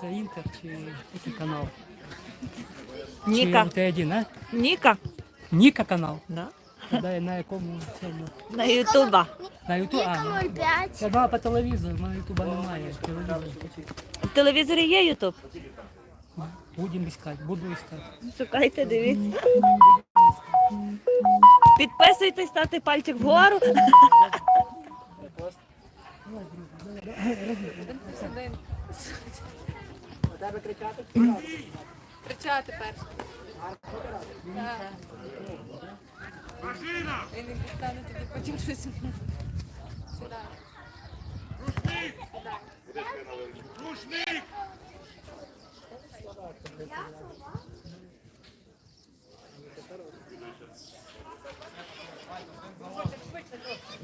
Це інтер чи який канал? Ніка. Чи Тодин, а? Ніка. Ніка канал. Да. Дай на якому цьому? На Ютуба. На Ютуб? А, 05. я два по телевізору, на Ютуба немає. Телевізор. В телевізорі є Ютуб? Будемо іскати, буду іскати. Шукайте, дивіться. Підписуйтесь, ставте пальчик вгору. Кричати перше. Так. І не дістану тобі потім щось. Сюди.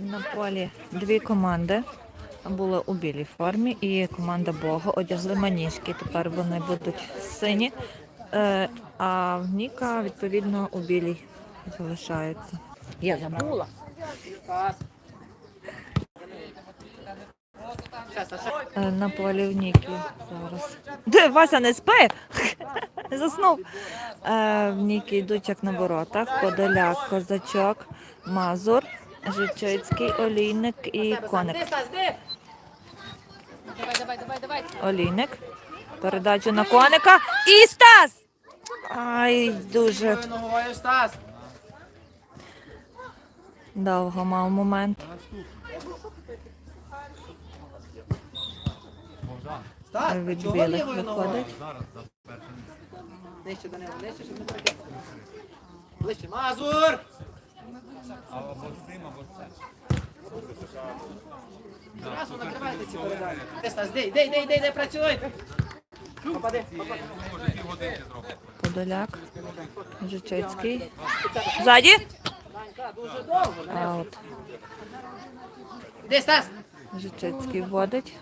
На полі дві команди були у білій формі, і команда Бога одягли маніжки. Тепер вони будуть сині, е, а в Ніка, відповідно, у білій залишається. Я забула. Е, На полі в Нікі зараз. Де Вася не спи? Заснув. Е, В Нікі йдуть як на воротах. Подоляк, козачок, мазур, Жичицький, олійник і коник. Давай, давай, давай, давай. Олійник. Передачу на коника. І Стас! Ай, дуже довго мав момент. Від білих виходить. Нижче до нього, нижче, щоб не. Ближче. Мазур! Зразу накривайте ці передачі. Де де, де, де, де, де працюй! Попади, попади. Подоляк. Жичицький. Ззаді. Дуже довго. Аут. Де Стас? Жичицький вводить.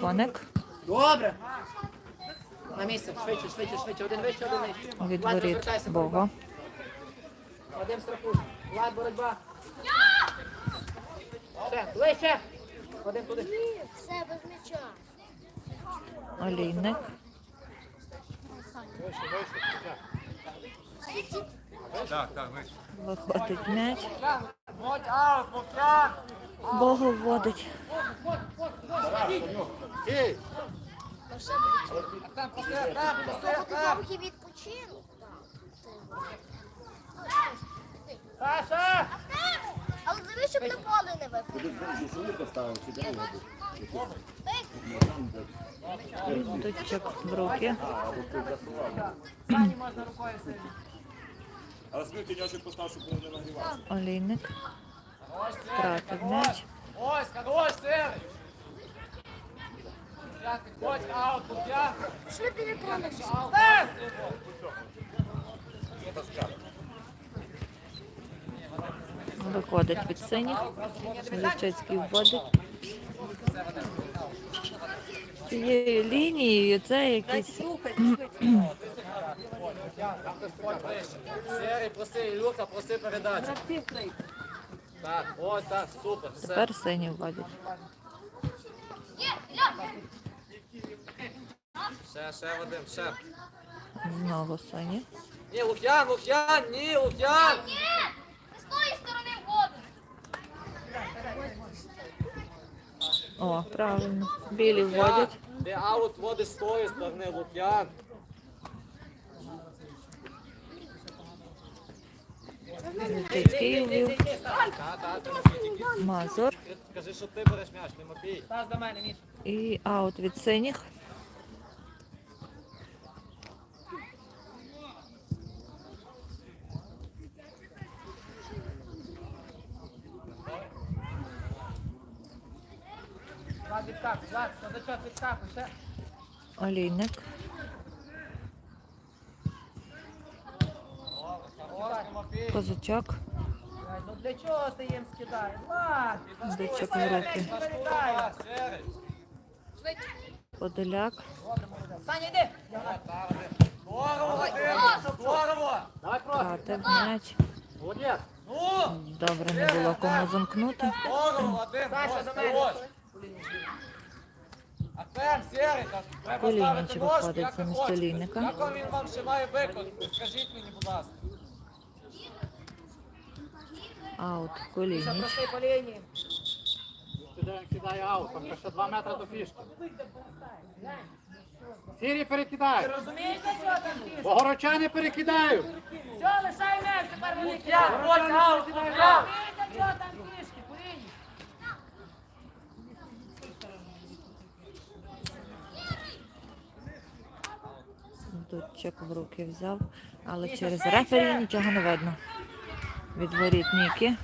Коник. Добре. На місце, швидше, швидше, швидше. Один вище, один нижче. Від Влад, воріт розвертайся, Бога. Вадим страхуй. Влад, боротьба. Ще, ближче. Вадим туди. Все без м'яча. Олійник. Виходить м'яч. Богу вводить. Відпочинок. Саша! Але дивись, щоб на поле не випав. Дочок в руки. Можна рукою. Але скільки тіньочок постав, щоб не нагрівалися. Олійник. Втратив м'яч. Ось, хорош. П'ятий, ось, аут, п'ятий. Пішли біля поле. Стас! Виходить від синіх. Личицький вводить. Цією лінією це якийсь Серий, проси, Ілюха, проси передачу. Так, ось так, супер, все. тепер сині вводять. Ще, ще, Вадим, ще. Знову сині. Ні, Лук'ян, Лук'ян, ні, Лук'ян! О, правильно. Білі вводять. Де аут води з тої сторони, Лук'ян. Личицький. Мазур. Скажи, що ти береш м'яч, не мопій. Стас до мене, Міш. І аут від синіх. Влад, відскакуй, Влад, козачок, відскакуй, ще. Олійник. Козачок. Ну для чого ти їм скидаєш? Дичок в руки. Подоляк. Саня, йди! Давай м'яч. Добре, не було кому замкнути. Саша, до мене. Ножку, виходить замість. Олійника. Як він вам ще має виконати? Скажіть мені, будь ласка. Аут Колініч. Сідай, сідай аут, там ще 2 метри до фішки. Сірі перекидай. Розумієте, що там фішка? Богородчани перекидають. Все, лишай м'яч, тепер великий. Я, ось, аут, я. Розумієте, що там фішки, Дудчик в руки взяв, але через рефері нічого не видно. Від воріт Ніки.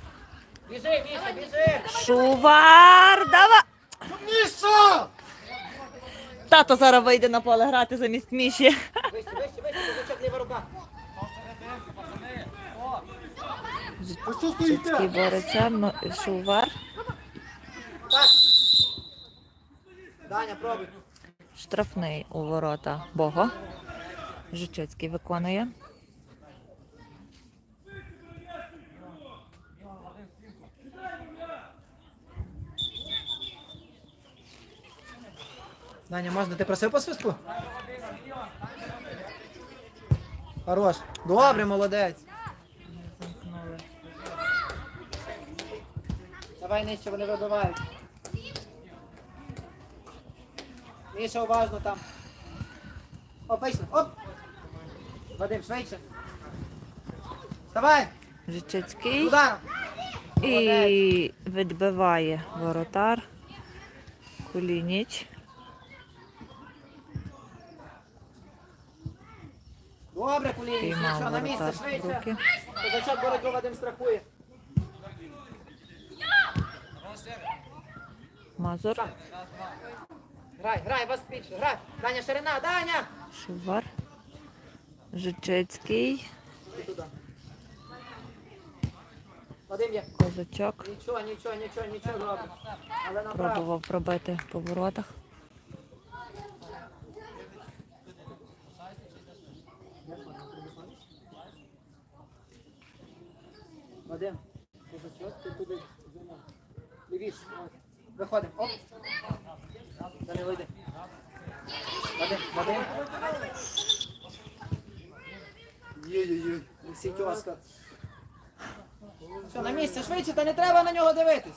Біжи, Міша, біжи. Шувар! Давай! Тато зараз вийде на поле грати замість Міші. Вище, вище, вище, ліва рука. Жицький бореться, Шувар. Так. Даня, пробуй. Штрафний у ворота Бого. Жичицький виконує. Даня, можна? Ти просив по свистку? Хорош. Добре, молодець. Давай нижче, вони вибивають. Міша, уважно там. Вийшли. Оп. Вадим, швидше. Вставай. Жичицький. Удар. І відбиває воротар. Кулініч. Добре, Кулініч. Піймав Що, на місце, воротар в швидше. руки. Козачок боротьбу Вадим страхує. Мазур. Грай, грай, вас більше, грай. Даня, ширина, Даня. Шувар. Жичицький. Козачок. Нічого, нічого, нічого, нічого добре. Але. Пробував пробити по воротах. Вадим, козачок, ти туди. Лівіше. Виходимо. Оп. Данило, йди. Вадим, Вадим. Є-є-є. Сітьоска. Що, на місці, швидше, та не треба на нього дивитись.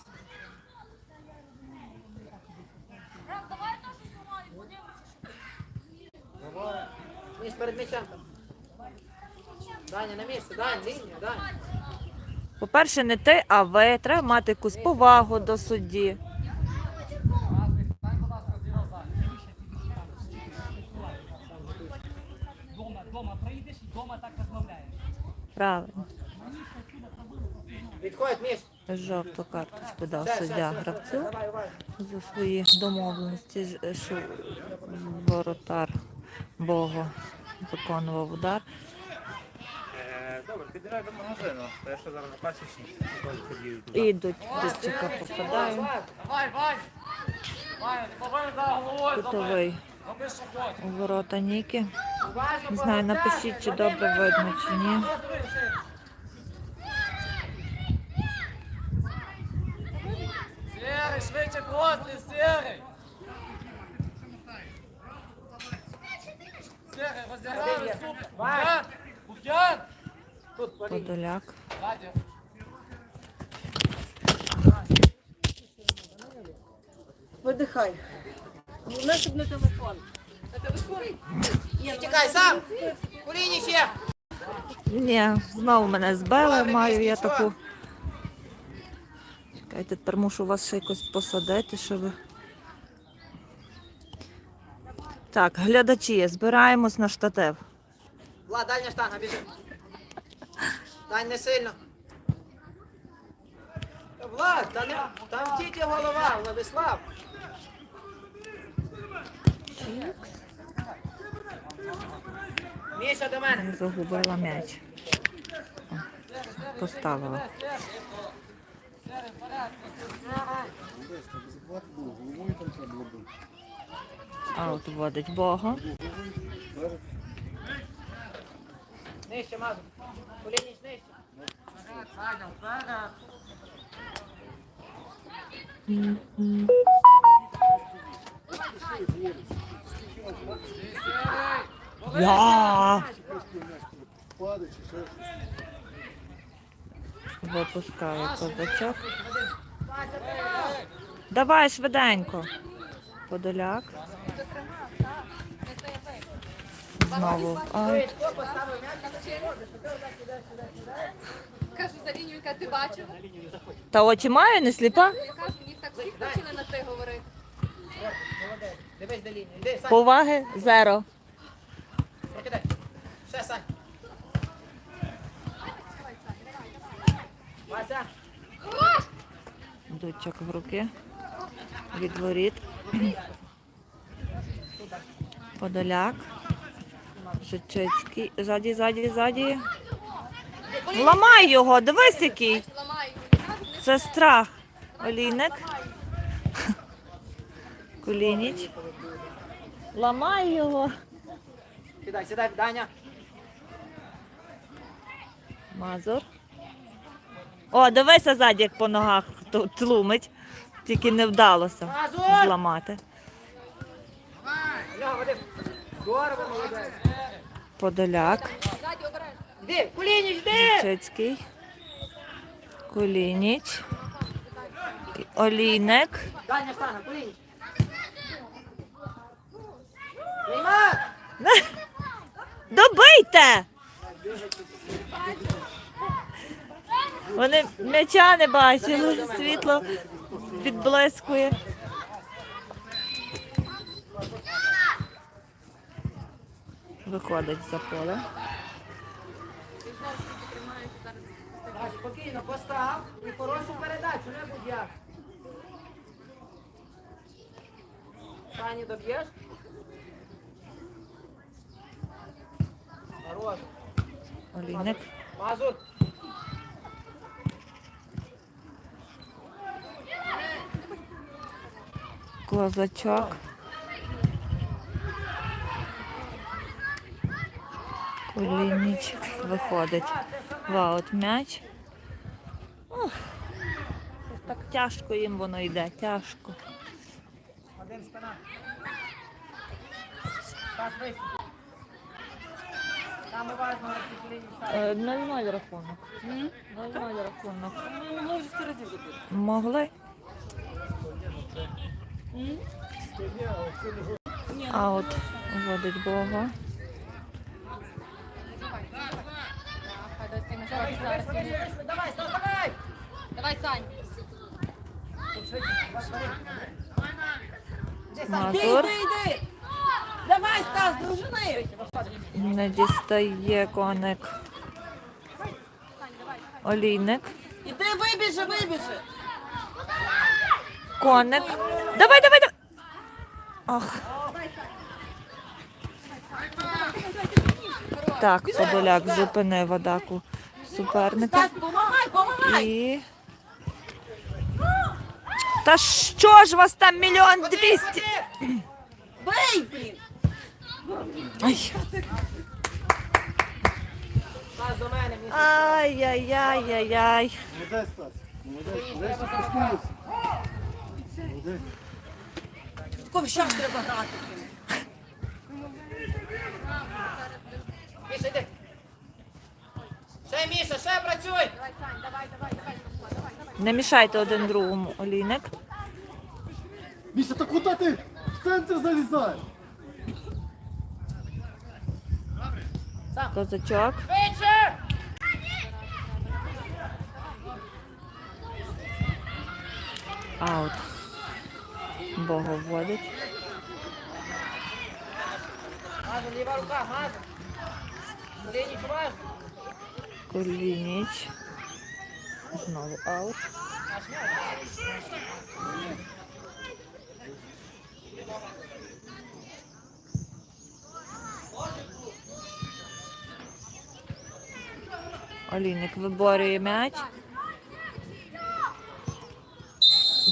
Ніж перед м'ячем. Даня, на місце, Дань, лінію, Дань. По-перше, не ти, а ви. Треба мати якусь повагу до судді. Жовту карточку дав суддя гравцю за свої домовленості. Що воротар Бого виконував удар. Добре, підбирай до магазину, то я ще зараз туди. І Кутовий у ворота Ніки. Не знаю, напишіть, чи добре видно, чи ні. Сірий, швидше просто, сірий! Сірий, розіграли, супер! Букян! Букян! Тут, по лінії. Подоляк. Ззаді. Видихай. Головне, щоб не телефон. Не тікай сам! Кулініч є! Ні, знову мене збили, маю я таку. Чекайте, тепер мушу вас ще якось посадити, щоб. Так, глядачі, збираємось на штатив. Влад, дальня штанга, біжи. Дань не сильно. Влад, та не, там тільки голова, Владислав. Міша до мене. Загубила м'яч. О, Поставила. Аут вводить Бога. Нижче, мазу. Кулініч нижче. Саня, вперед. Я! Випускає козачок. Давай швиденько. Подоляк. Знову в аут. Кажу за лінію, яка ти бачив. Та очі маю, не сліпа? Кажу, їх так на ти говорити. Поваги зеро. прокидай. Ще, Сань. Вася. Дучок в руки. Від воріт. Подоляк. Шичицький. Ззаді, ззаді, ззаді. Ламай його, дивись який. Це страх. Олійник. Кулініч. Ламай його. Сідай, сідай, Даня. Мазур. О, дивися ззаді, як по ногах тлумить. Тільки не вдалося зламати. Подоляк. Іди, Кулініч. Олійник. Добийте! Вони м'яча не бачили, світло відблискує. Виходить за поле. Так, спокійно, постав і хорошу передачу, не будь як. Сані доб'єш? Хорош. Олійник. Мазут. Козачок. Кулініч виходить. Ваут м'яч. Так тяжко їм воно йде, тяжко. Один спина. Там і важно розподілення Е, 0-0 рахунок. 0-0 рахунок. Могли. Бога. Дасть йому шанс зараз. Давай, давай! Давай, Сань. Мазур Давай, Стас, дружини! не дістає коник. Олійник. Іди вибіжи, вибіжи! Коник. Давай, давай, давай. Ах. Так, Подоляк зупинив атаку суперника. І. Та що ж вас там мільйон двісті? Бий, блін! Ай. Ай-яй-яй-яй-яй. Молодець, Стас. Молодець. Ковщак треба грати. Міша, йди. Ще, Міша, ще працюй! Давай, Сань, давай, давай, давай, давай, давай. Не мішайте один другому, Олійник. Міша, та куди ти? В центр залізай. Козачок. Швидше! Аут. Бога. Коліні, чуваєш? Знову аут. Олійник виборює м'яч.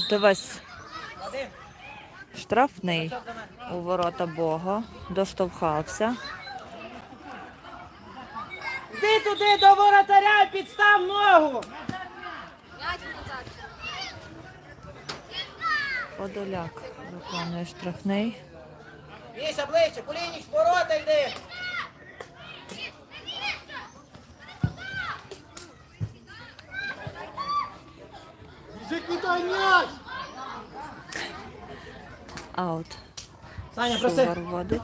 Дивись. Штрафний у ворота Бога. Доштовхався. Іди туди до воротаря, підстав ногу. Подоляк виконує штрафний. Віся ближче, Кулініч, в ворота йди. Аут. Саня, проси. Шувар водить.